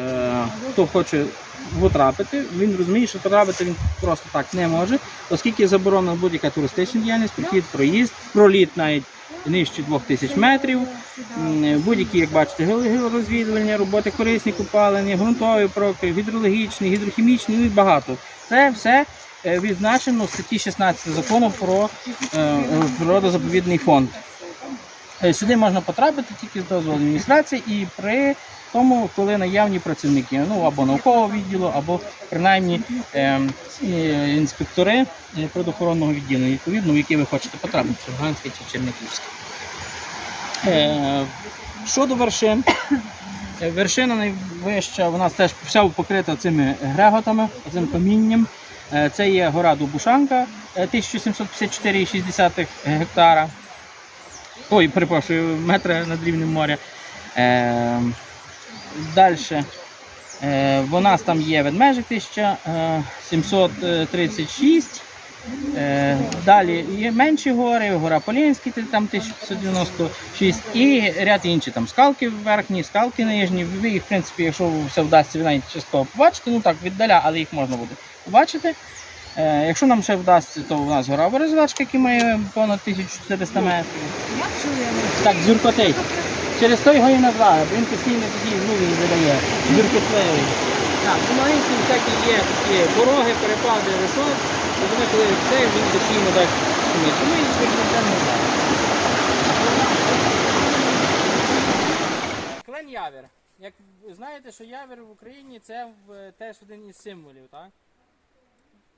Е, хто хоче потрапити, він розуміє, що потрапити він просто так не може, оскільки заборонена будь-яка туристична діяльність, прохід, проїзд, проліт навіть нижче 2000 метрів, будь-які, як бачите, георозвідування, роботи, корисні купалені, ґрунтові проки, гідрологічні, гідрохімічні ну і багато. Це все е, відзначено в статті 16 закону про е, природозаповідний фонд. Е, Сюди можна потрапити тільки з дозволу адміністрації і при тому, коли наявні працівники, ну або наукового відділу, або принаймні е, е, інспектори е, природоохоронного відділу, відповідно, в які ви хочете потрапити, чи Луганське чи Чернігівське. Е, щодо вершин, е, вершина найвища, вона теж вся покрита цими греготами, цим камінням. Це є гора Дубушанка е, 1754,6 гектара. Ой, перепрошую, метри над рівнем моря. Е, Далі. Е, у нас там є ведмежик 1736. Е, далі є менші гори, гора Полінський, там 1596 і ряд інші там скалки верхні, скалки нижні. Ви їх, в принципі, якщо все вдасться, ви навіть частково побачите, ну так, віддаля, але їх можна буде побачити. Е, якщо нам ще вдасться, то у нас гора Березвачка, яка має понад 1400 метрів. Так, зюркотей. Через то його і назвали, бо він постійно ну, він видає. Зюркотливий. Так, ну маленькі всякі є такі пороги, перепади висот, і вони коли це він постійно так шумить. Тому і назвали. Клен явір. Як ви знаєте, що явір в Україні це теж один із символів, так?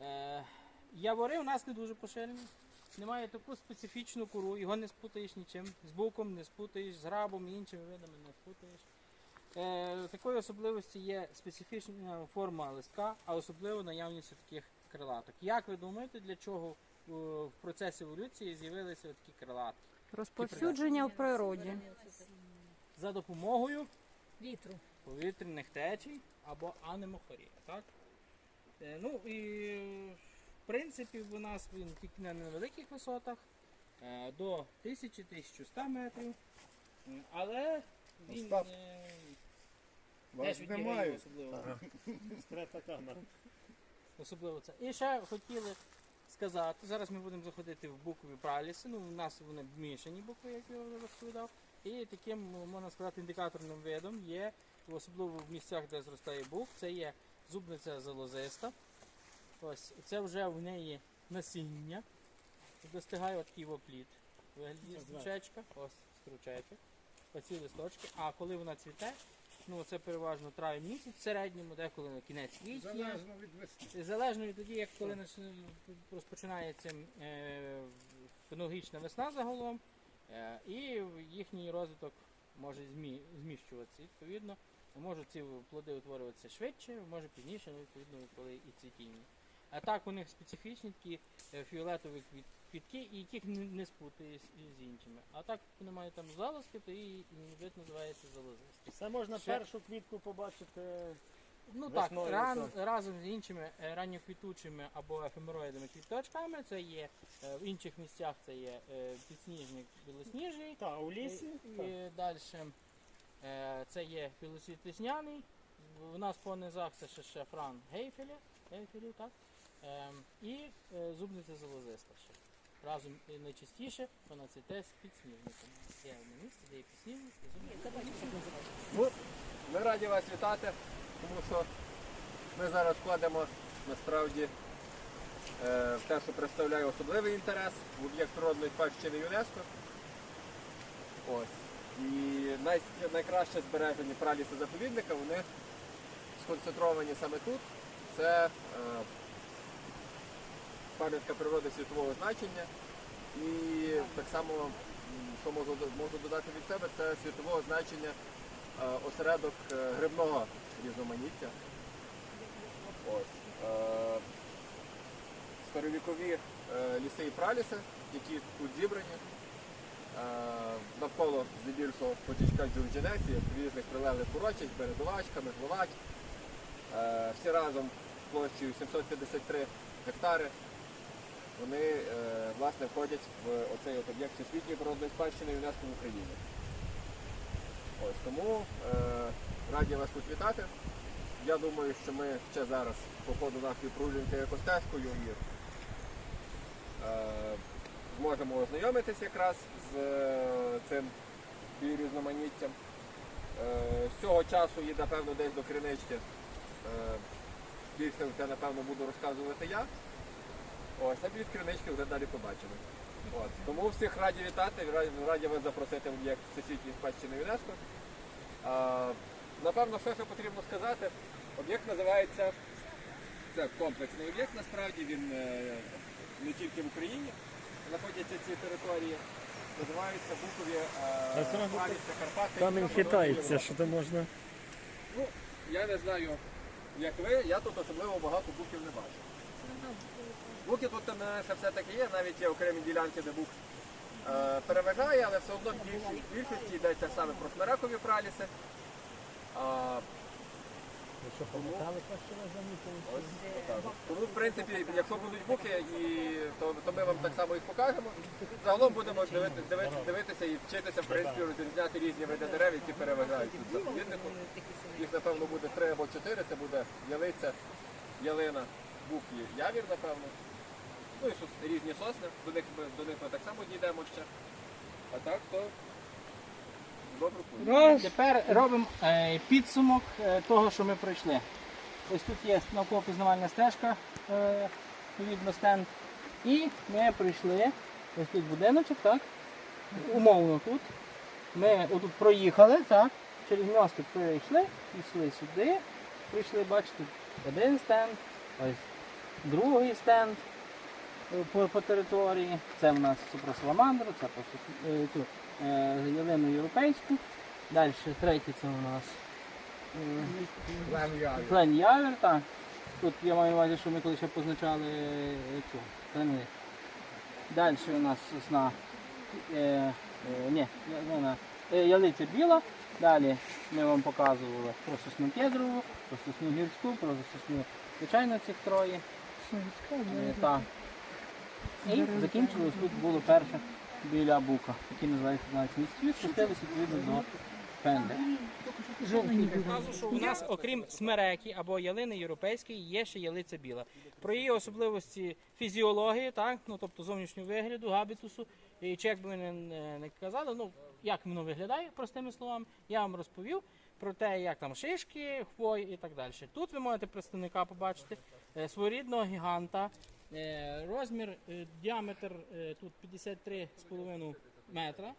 Е, явори у нас не дуже поширені. Немає таку специфічну кору, його не спутаєш нічим. З буком не спутаєш, з грабом і іншими видами не спутаєш. Е, такою особливості є специфічна форма листка, а особливо наявність таких крилаток. Як ви думаєте, для чого е, в процесі еволюції з'явилися такі крилатки? Розповсюдження в природі. За допомогою Вітру. повітряних течій або анемохорія. Так? Ну і в принципі у нас він тільки на невеликих висотах е, до 1000-1100 метрів. Але він Остап, е, Вас теж відіграє немає. особливо. Скрита камера. Особливо це. І ще хотіли сказати, зараз ми будемо заходити в букві праліси. Ну, у нас вони мішані букви, як я вже розповідав. І таким, можна сказати, індикаторним видом є, особливо в місцях, де зростає бук, це є зубниця золозиста. Ось це вже в неї насіння. Достигає от такий вопліт. Вигляді стручечка. Ось стручечок. Оці листочки. А коли вона цвіте, ну це переважно травень місяць в середньому, деколи на кінець квітня. Залежно від весни. Залежно від тоді, як коли розпочинається е, фенологічна весна загалом, е, і їхній розвиток може змі, зміщуватися. Відповідно, можуть ці плоди утворюватися швидше, може пізніше, ну, відповідно, коли і цвітіння. А так у них специфічні такі е, фіолетові квітки, і яких не, спутаєш з іншими. А так вони мають там залозки, то і вид називається залозистий. Це можна Ще- першу квітку побачити. Ну так, ран, разом з іншими е, ранньоквітучими або ефемероїдами квіточками, це є е, в інших місцях це є підсніжник білосніжний. Та, у лісі. І, і далі це є білосвіт весняний. У нас по низах це ще шефран гейфелі, гейфелі так? Ем, і е, зубниця золозиста ще. Разом і найчастіше вона цвіте з підсніжником. Є одне місце, де є підсніжник і зубниця. Ми раді вас вітати, тому що ми зараз вкладемо насправді е, в те, що представляє особливий інтерес в об'єкт природної спадщини ЮНЕСКО. Ось. І най, найкраще збережені праліси заповідника, вони сконцентровані саме тут. Це е, пам'ятка природи світового значення. І так само, що можу, можу додати від себе, це світового значення е, осередок е, грибного різноманіття. Ось. Е, Старовікові е, ліси і праліси, які тут зібрані. Е, Навколо здебільшого потічка Джурджинесі, різних прилеглих урочищ, березовачка, мегловач. Всі разом площею 753 гектари. Вони е, власне входять в оцей об'єкт всесвітньої природної спадщини ЮНЕСКО в Україні. Ось тому е, раді вас тут вітати. я думаю, що ми ще зараз по ходу нашої прогулянки екостежкою зможемо ознайомитись якраз з е, цим біорізноманіттям. Е, з цього часу і напевно десь до кринички. Е, більше вже напевно буду розказувати я. Ось, а від кринички вже далі побачимо. От. Тому всіх раді вітати, раді, вас запросити в об'єкт Всесвітньої спадщини ЮНЕСКО. А, напевно, що потрібно сказати, об'єкт називається це комплексний об'єкт, насправді він не тільки в Україні знаходяться ці території. Називаються Букові е, Карпати. Там він хитається, що то можна. Ну, я не знаю, як ви, я тут особливо багато буків не бачу. Буки тут там е, ще все-таки є, навіть є окремі ділянки, де бук е, переважає, але все одно в більшості йдеться саме про смиракові праліси. А, Що помотали краще на ось. Тому, в принципі, якщо будуть буки, то, ми вам так само їх покажемо. Загалом будемо дивити, дивити, дивитися і вчитися, в принципі, розрізняти різні види дерев, які переважають. Їх, напевно, буде три або чотири. Це буде ялиця, ялина, бук і явір, напевно. Ну і різні сосни, до них ми так само дійдемо ще. А так, то добре. Тепер робимо е, підсумок е, того, що ми пройшли. Ось тут є науково-пізнавальна стежка, е, відповідно стенд. І ми прийшли. Ось тут будиночок, так? Умовно тут. Ми отут проїхали, так? Через мостик прийшли, пішли сюди, прийшли, бачите, один стенд, ось другий стенд по, по території. Це в нас про саламандру, це про е, цю е, ялину європейську. Далі третій це у нас е, Клен Явер, так. Тут я маю на увазі, що ми коли ще позначали е, цю клени. Далі у нас сосна. Е, е, ні, е, ялиця біла. Далі ми вам показували про сосну кедрову, про сосну гірську, про сосну звичайно цих троє. Е, так. І закінчили, ось тут було перше біля бука, який називається 12 місяців, спустилися відповідно до пенди. Що у нас, окрім смереки або ялини європейської, є ще ялиця біла. Про її особливості фізіології, так, ну тобто зовнішнього вигляду, габітусу, і чи як би ви не казали, ну як воно виглядає, простими словами, я вам розповів про те, як там шишки, хвої і так далі. Тут ви можете представника побачити е, своєрідного гіганта. Е, розмір, е, діаметр е, тут 53,5 метра,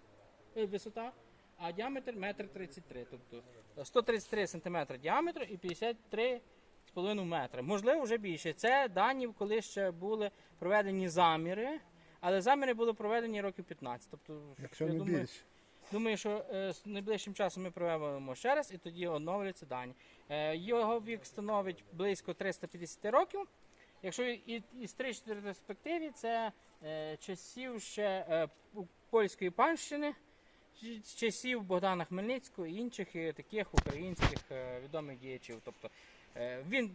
висота, а діаметр метр 33, тобто 133 см діаметр і 53,5 метра. Можливо, вже більше. Це дані, коли ще були проведені заміри, але заміри були проведені років 15. Тобто, Якщо я не думаю, більше. Думаю, що е, з найближчим часом ми проведемо ще раз і тоді оновляться дані. Е, його вік становить близько 350 років. Якщо і- історичної перспективі, це е, часів ще е, польської панщини, часів Богдана Хмельницького і інших е, таких українських е, відомих діячів. Тобто е, він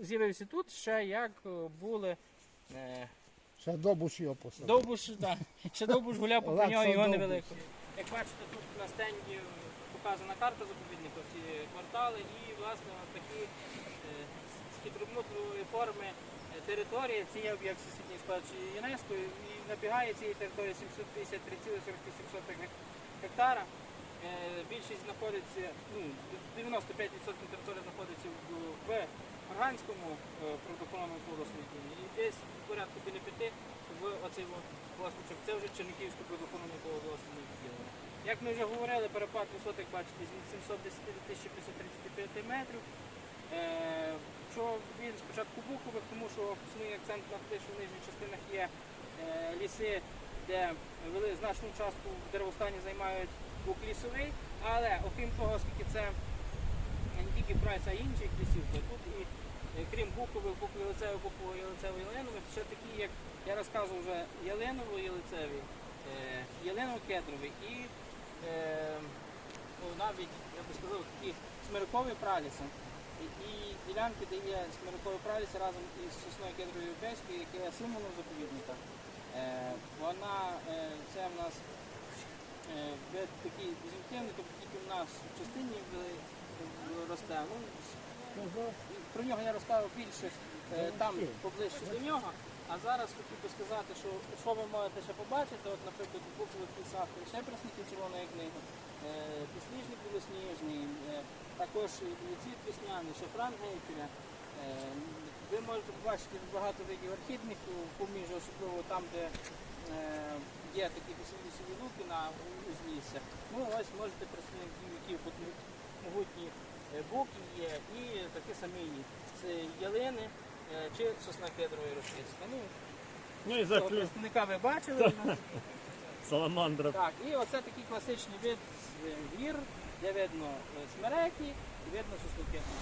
з'явився тут ще як були. Е, Ще добуш його посадив. Довбуш, так. Ще Довбуш гуляв по Олександр нього його Довбуш. невелико. Як бачите, тут на стенді показана карта заповідника, всі квартали і, власне, такі е, з форми е, території. Це об'єкт всесвітньої спадщини ЮНЕСКО і набігає цієї території 753,47 гектара. Е, Більшість знаходиться, ну, 95% території знаходиться в, в Арганському е, природоохоронному колослідні і десь порядку біля п'яти в оцей власничок. Це вже Чернігівське природоохоронне відділення. Як ми вже говорили, перепад висот, як бачите, з 710 до 1535 метрів. Що він спочатку букових, тому що основний акцент на те, що в нижніх частинах є е, ліси, де вели значну частку в деревостані займають бук лісовий, але окрім того, оскільки це не тільки й інших лісів, то тут і е, крім букових, буково-ялицевих, буково-ялицевої ялинових, ще такі, як я розказував вже ялиново-ялицеві, е, ялиново-кедрові і е, ну, навіть, я би сказав, такі смирикові праліси. І, ділянки, де є смирикові праліси разом із сосною кедровою європейською, яка є символом заповідника. Е, вона, е, це в нас вид такий дезінфективний, тобто тільки в нас в частині росте. Ну, Про нього я розказував більше е, там поближче до нього. А зараз хотів би сказати, що, що ви можете ще побачити, от, наприклад, у букових лісах ще присутні червоної книги, е, підсніжник білосніжний, е, також цвіт весняний, шафран гейкеря. Е, ви можете побачити багато видів орхідних у поміжжя, особливо там, де є такі лісові луки на узлісся. Ну ось можете представників, які могутні буки є, і такі самі ялини чи сосна кедрова і рушницька. Ну, Ну і заклю представника ви бачили. саламандра. Так, і оце такий класичний вид е, гір, де видно е, смереки і видно сосну кедру.